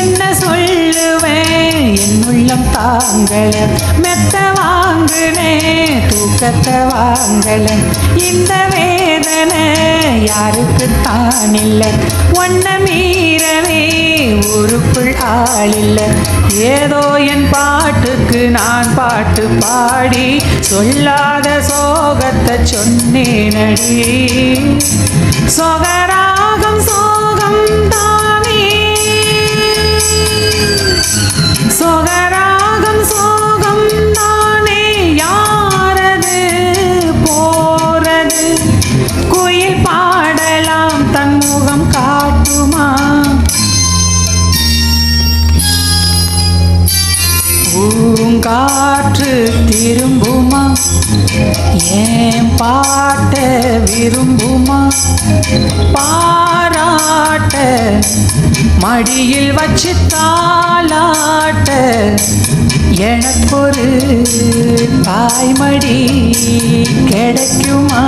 என்ன சொல்லுவேன்? என் உள்ளம் தாங்கள மெத்த வாங்குனே தூக்கத்தை வாங்கல. இந்த வேதனை யாருக்கு தான் இல்லை ஒன்ன மீறவே ஊருக்குள் ஆளில்லை. ஏதோ என் பாட்டுக்கு நான் பாட்டு பாடி சொல்லாத சோகத்தை சொன்னேனடி. சொகரா காற்று திரும்புமா? ஏன் பாட்ட விரும்புமா? பாராட்ட மடியில் வச்சு தாளாட்ட எனக்கொரு தாய்மடி கிடைக்குமா?